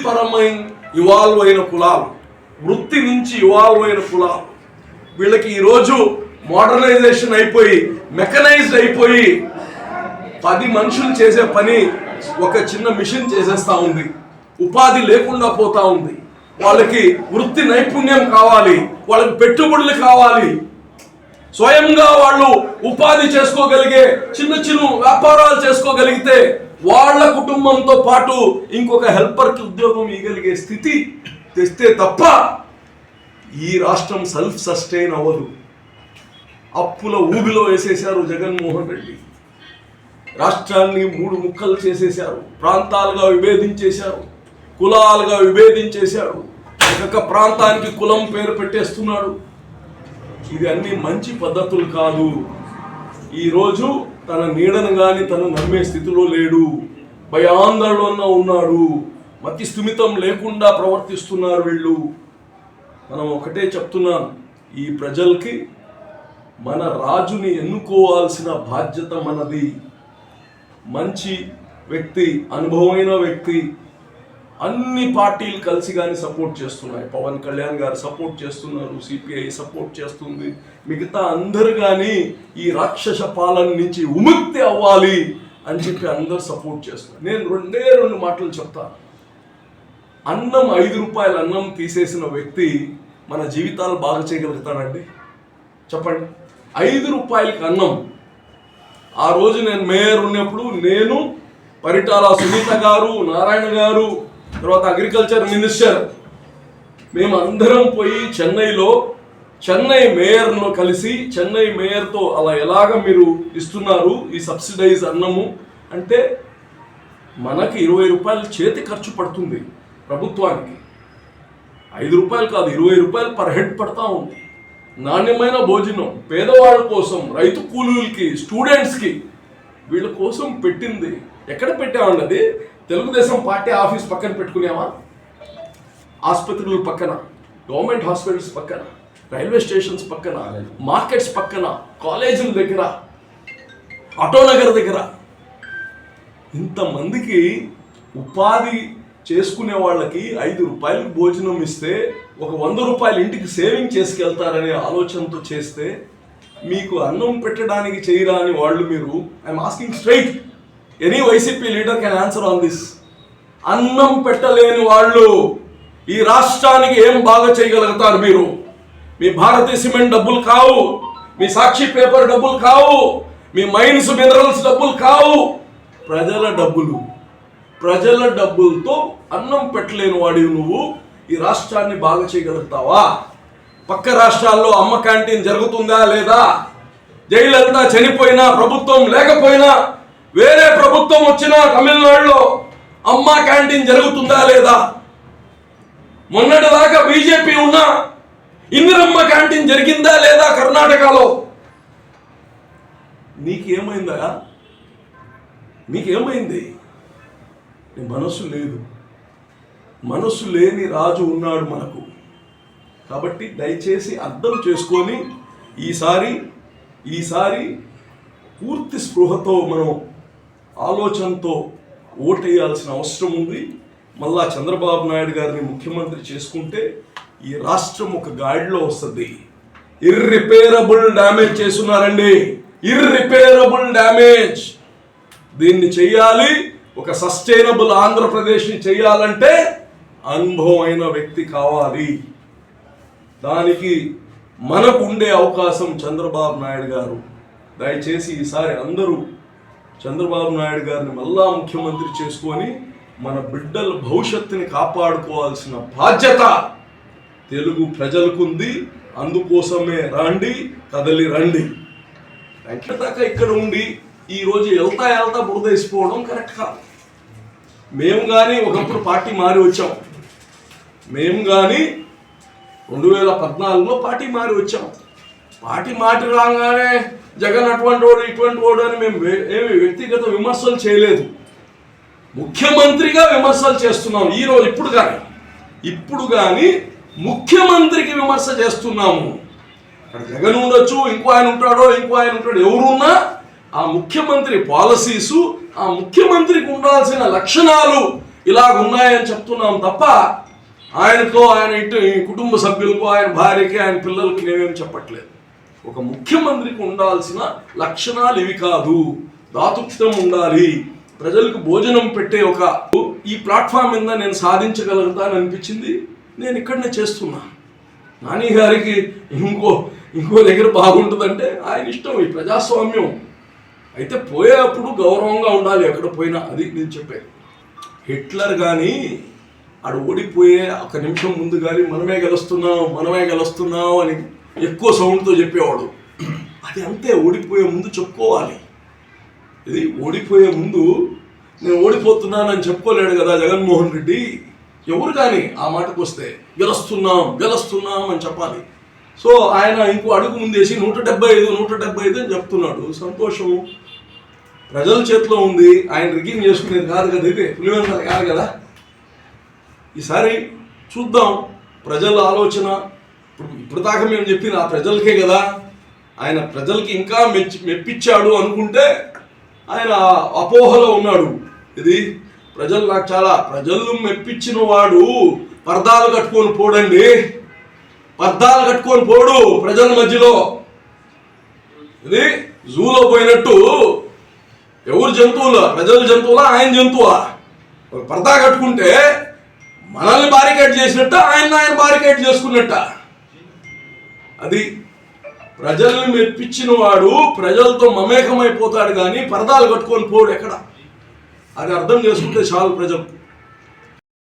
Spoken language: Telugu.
వృత్తిపరమైన ఇవాల్వ్ అయిన కులాలు వృత్తి నుంచి ఇవాల్వ్ అయిన కులాలు. వీళ్ళకి ఈరోజు మోడర్నైజేషన్ అయిపోయి మెకనైజ్డ్ అయిపోయి పది మనుషులు చేసే పని ఒక చిన్న మిషన్ చేసేస్తా ఉంది. ఉపాధి లేకుండా పోతా ఉంది. వాళ్ళకి వృత్తి నైపుణ్యం కావాలి వాళ్ళకి పెట్టుబడులు కావాలి. స్వయంగా వాళ్ళు ఉపాధి చేసుకోగలిగే చిన్న చిన్న వ్యాపారాలు చేసుకోగలిగితే వాళ్ళ కుటుంబంతో పాటు ఇంకొక హెల్పర్కి ఉద్యోగం ఇవ్వగలిగే స్థితి తెస్తే తప్ప ఈ రాష్ట్రం సెల్ఫ్ సస్టైన్ అవ్వదు. అప్పుల ఊబిలో వేసేశారు జగన్మోహన్ రెడ్డి. రాష్ట్రాన్ని మూడు ముక్కలు చేసేశారు. ప్రాంతాలుగా విభేదించేశారు. కులాలుగా విభేదించేశారు. ఒక్కొక్క ప్రాంతానికి కులం పేరు పెట్టేస్తున్నాడు. ఇది అన్ని మంచి పద్ధతులు కాదు. ఈరోజు తన నీడను కానీ తను నమ్మే స్థితిలో లేడు. భయాందోళన ఉన్నాడు. మతి స్థిమితం లేకుండా ప్రవర్తిస్తున్నారు వీళ్ళు. మనం ఒకటే చెప్తున్నాం ఈ ప్రజలకి మన రాజుని ఎన్నుకోవాల్సిన బాధ్యత మనది. మంచి వ్యక్తి అనుభవమైన వ్యక్తి అన్ని పార్టీలు కలిసి కానీ సపోర్ట్ చేస్తున్నాయి. పవన్ కళ్యాణ్ గారు సపోర్ట్ చేస్తున్నారు సిపిఐ సపోర్ట్ చేస్తుంది. మిగతా అందరు కానీ ఈ రాక్షస పాలన నుంచి విముక్తి అవ్వాలి అని చెప్పి అందరు సపోర్ట్ చేస్తున్నారు. నేను రెండే రెండు మాటలు చెప్తాను అన్నం ఐదు రూపాయల అన్నం తీసేసిన వ్యక్తి మన జీవితాలు బాగా చేయగలుగుతాడండి? చెప్పండి. ఐదు రూపాయలకి అన్నం. ఆ రోజు నేను మేయర్ ఉన్నప్పుడు నేను పరిటాల సునీత గారు నారాయణ గారు తర్వాత అగ్రికల్చర్ మినిస్టర్ మేము అందరం పోయి చెన్నైలో చెన్నై మేయర్ను కలిసి చెన్నై మేయర్తో అలా ఎలాగ మీరు ఇస్తున్నారు ఈ సబ్సిడైజ్ అన్నము? అంటే మనకి ఇరవై రూపాయలు చేతి ఖర్చు పడుతుంది ప్రభుత్వానికి. ఐదు రూపాయలు కాదు ఇరవై రూపాయలు పర్ హెడ్ పడతా ఉంది. నాణ్యమైన భోజనం పేదవాళ్ళ కోసం రైతు కూలీలకి స్టూడెంట్స్కి వీళ్ళ కోసం పెట్టింది. ఎక్కడ పెట్టామండి అది? తెలుగుదేశం పార్టీ ఆఫీస్ పక్కన పెట్టుకునేవా? ఆసుపత్రుల పక్కన గవర్నమెంట్ హాస్పిటల్స్ పక్కన రైల్వే స్టేషన్స్ పక్కన మార్కెట్స్ పక్కన కాలేజీల దగ్గర ఆటోనగర్ దగ్గర. ఇంతమందికి ఉపాధి చేసుకునే వాళ్ళకి ఐదు రూపాయలకు భోజనం ఇస్తే ఒక వంద రూపాయలు ఇంటికి సేవింగ్ చేసుకెళ్తారనే ఆలోచనతో చేస్తే మీకు అన్నం పెట్టడానికి చేయరాని వాళ్ళు మీరు. I'm asking straight any YCP leader can answer on this అన్నం పెట్టలేని వాళ్ళు ఈ రాష్ట్రానికి ఏం బాగా చేయగలుగుతారు మీరు? మీ భారతీయ సిమెంట్ డబ్బులు కావు మీ సాక్షి పేపర్ డబ్బులు కావు మీ మైన్స్ మినరల్స్ డబ్బులు కావు. ప్రజల డబ్బులు ప్రజల డబ్బులతో అన్నం పెట్టలేని వాడివి నువ్వు ఈ రాష్ట్రాన్ని బాగా చేయగలుగుతావా? పక్క రాష్ట్రాల్లో అమ్మ క్యాంటీన్ జరుగుతుందా లేదా? జైలంతా చనిపోయినా ప్రభుత్వం లేకపోయినా వేరే ప్రభుత్వం వచ్చినా తమిళనాడులో అమ్మ క్యాంటీన్ జరుగుతుందా లేదా? మొన్నటిదాకా బీజేపీ ఉన్నా ఇందిరమ్మ క్యాంటీన్ జరిగిందా లేదా కర్ణాటకలో? నీకేమైందా? నీకేమైంది? నీ మనస్సు లేదు. మనస్సు లేని రాజు ఉన్నాడు మనకు. కాబట్టి దయచేసి అర్థం చేసుకొని ఈసారి ఈసారి పూర్తి స్పృహతో మనం ఆలోచనతో ఓటేయాల్సిన అవసరం ఉంది. మళ్ళా చంద్రబాబు నాయుడు గారిని ముఖ్యమంత్రి చేసుకుంటే ఈ రాష్ట్రం ఒక గాడిలో వస్తుంది. ఇర్రిపేరబుల్ డ్యామేజ్ చేస్తున్నారండి. ఇర్రిపేరబుల్ డ్యామేజ్ దీన్ని చెయ్యాలి ఒక సస్టైనబుల్ ఆంధ్రప్రదేశ్ని చేయాలంటే అనుభవమైన వ్యక్తి కావాలి. దానికి మనకు ఉండే అవకాశం చంద్రబాబు నాయుడు గారు. దయచేసి ఈసారి అందరూ చంద్రబాబు నాయుడు గారిని మళ్ళా ముఖ్యమంత్రి చేసుకొని మన బిడ్డల భవిష్యత్తుని కాపాడుకోవాల్సిన బాధ్యత తెలుగు ప్రజలకుంది. అందుకోసమే రండి కదలి రండి. దాకా ఇక్కడ ఉండి ఈ రోజు వెళ్తా వెళ్తా బురద వేసిపోవడం కరెక్ట్ కాదు. మేము కానీ ఒకప్పుడు పార్టీ మారి వచ్చాం. మేము కానీ రెండు వేల పద్నాలుగులో పార్టీ మారి వచ్చాం. పార్టీ మాట రాగానే జగన్ అటువంటి వాడు ఇటువంటి వాడు అని మేము ఏమి వ్యక్తిగత విమర్శలు చేయలేదు. ముఖ్యమంత్రిగా విమర్శలు చేస్తున్నాం ఈ రోజు ఇప్పుడు కానీ. ఇప్పుడు కానీ ముఖ్యమంత్రికి విమర్శ చేస్తున్నాము. అక్కడ జగన్ ఉండొచ్చు ఇంకో ఆయన ఉంటాడో ఇంకో ఆయన ఉంటాడు ఎవరున్నా ఆ ముఖ్యమంత్రి పాలసీసు ఆ ముఖ్యమంత్రికి ఉండాల్సిన లక్షణాలు ఇలాగ ఉన్నాయని చెప్తున్నాం తప్ప ఆయనకో ఆయన ఇంటి కుటుంబ సభ్యులకు ఆయన భార్యకి ఆయన పిల్లలకి నేనేం చెప్పట్లేదు. ఒక ముఖ్యమంత్రికి ఉండాల్సిన లక్షణాలు ఇవి కాదు. దాతృత్వం ఉండాలి. ప్రజలకు భోజనం పెట్టే ఒక ఈ ప్లాట్ఫామ్ మీద నేను సాధించగలుగుతాను అనిపించింది. నేను ఇక్కడనే చేస్తున్నా. నాని గారికి ఇంకో ఇంకో దగ్గర బాగుంటుందంటే ఆయన ఇష్టం ఈ ప్రజాస్వామ్యం. అయితే పోయేటప్పుడు గౌరవంగా ఉండాలి ఎక్కడ పోయినా అది నేను చెప్పాను హిట్లర్ కానీ ఆడు ఓడిపోయే ఒక నిమిషం ముందు కానీ మనమే గెలుస్తున్నాం మనమే గెలుస్తున్నాం అని ఎక్కువ సౌండ్తో చెప్పేవాడు. అది అంతే ఓడిపోయే ముందు చెప్పుకోవాలి. ఇది ఓడిపోయే ముందు నేను ఓడిపోతున్నానని చెప్పుకోలేడు కదా జగన్మోహన్ రెడ్డి. ఎవరు కానీ ఆ మాటకు వస్తే గెలుస్తున్నాం గెలుస్తున్నాం అని చెప్పాలి. సో ఆయన ఇంకో అడుగు ముందేసి నూట డెబ్బై ఐదు నూట డెబ్బై ఐదు అని చెప్తున్నాడు. సంతోషం. ప్రజల చేతిలో ఉంది. ఆయన రిగింగ్ చేసుకునేది కాదు కదా ఇది. పులివెందుల కాదు కదా. ఈసారి చూద్దాం. ప్రజల ఆలోచన ఇప్పుడు ఇప్పుడు దాకా మేము చెప్పింది ఆ ప్రజలకే కదా ఆయన ప్రజలకి ఇంకా మెచ్చి మెప్పించాడు అనుకుంటే ఆయన అపోహలో ఉన్నాడు. ఇది ప్రజలు నాకు చాలా ప్రజలు మెప్పించిన వాడు పర్దాలు కట్టుకొని పోడండి. పర్దాలు కట్టుకొని పోడు ప్రజల మధ్యలో. ఇది జూలో పోయినట్టు ఎవరు జంతువులా? ప్రజల జంతువులా ఆయన జంతువా? ఒక పర్దా కట్టుకుంటే మనల్ని బారికేడ్ చేసినట్ట ఆయన ఆయన బారికేడ్ చేసుకున్నట్ట. అది ప్రజల్ని మెప్పించిన వాడు ప్రజలతో మమేకమైపోతాడు కానీ పరదాలు కట్టుకొని పోడు ఎక్కడ? అది అర్థం చేసుకుంటే చాలు ప్రజలు.